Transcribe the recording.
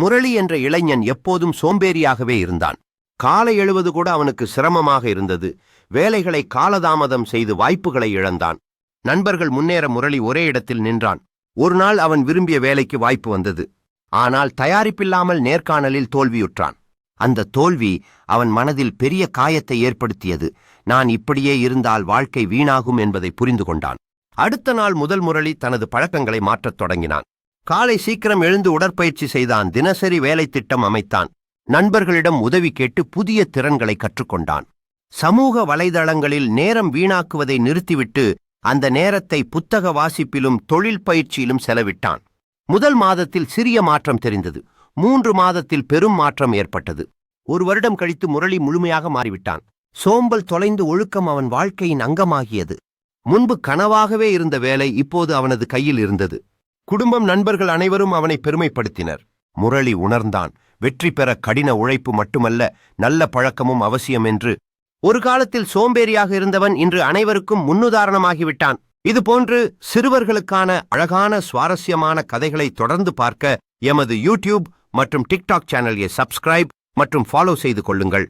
முரளி என்ற இளைஞன் எப்போதும் சோம்பேறியாகவே இருந்தான். காலை எழுவது கூட அவனுக்கு சிரமமாக இருந்தது. வேலைகளை காலதாமதம் செய்து வாய்ப்புகளை இழந்தான். நண்பர்கள் முன்னேற முரளி ஒரே இடத்தில் நின்றான். ஒரு நாள் அவன் விரும்பிய வேலைக்கு வாய்ப்பு வந்தது. ஆனால் தயாரிப்பில்லாமல் நேர்காணலில் தோல்வியுற்றான். அந்த தோல்வி அவன் மனதில் பெரிய காயத்தை ஏற்படுத்தியது. நான் இப்படியே இருந்தால் வாழ்க்கை வீணாகும் என்பதை புரிந்து கொண்டான். அடுத்த நாள் முதல் முரளி தனது பழக்கங்களை மாற்றத் தொடங்கினான். காலை சீக்கிரம் எழுந்து உடற்பயிற்சி செய்தான் தினசரி வேலை திட்டம் அமைத்தான். நண்பர்களிடம் உதவி கேட்டு புதிய திறன்களை கற்றுக்கொண்டான். சமூக வலைதளங்களில் நேரம் வீணாக்குவதை நிறுத்திவிட்டு அந்த நேரத்தை புத்தக வாசிப்பிலும் தொழில் பயிற்சியிலும் செலவிட்டான். முதல் மாதத்தில் சிறிய மாற்றம் தெரிந்தது. மூன்று மாதத்தில் பெரும் மாற்றம் ஏற்பட்டது. ஒரு வருடம் கழித்து முரளி முழுமையாக மாறிவிட்டான். சோம்பல் தொலைந்து ஒழுக்கம் அவன் வாழ்க்கையின் அங்கமாகியது. முன்பு கனவாகவே இருந்த வேலை இப்போது அவனது கையில் இருந்தது. குடும்பம் நண்பர்கள் அனைவரும் அவனை பெருமைப்படுத்தினர். முரளி உணர்ந்தான். வெற்றி பெற கடின உழைப்பு மட்டுமல்ல நல்ல பழக்கமும் அவசியம் என்று. ஒரு காலத்தில் சோம்பேறியாக இருந்தவன் இன்று அனைவருக்கும் முன்னுதாரணமாகிவிட்டான். இதுபோன்று சிறுவர்களுக்கான அழகான சுவாரஸ்யமான கதைகளை தொடர்ந்து பார்க்க எமது யூடியூப் மற்றும் டிக்டாக் சேனலை சப்ஸ்கிரைப் மற்றும் ஃபாலோ செய்து கொள்ளுங்கள்.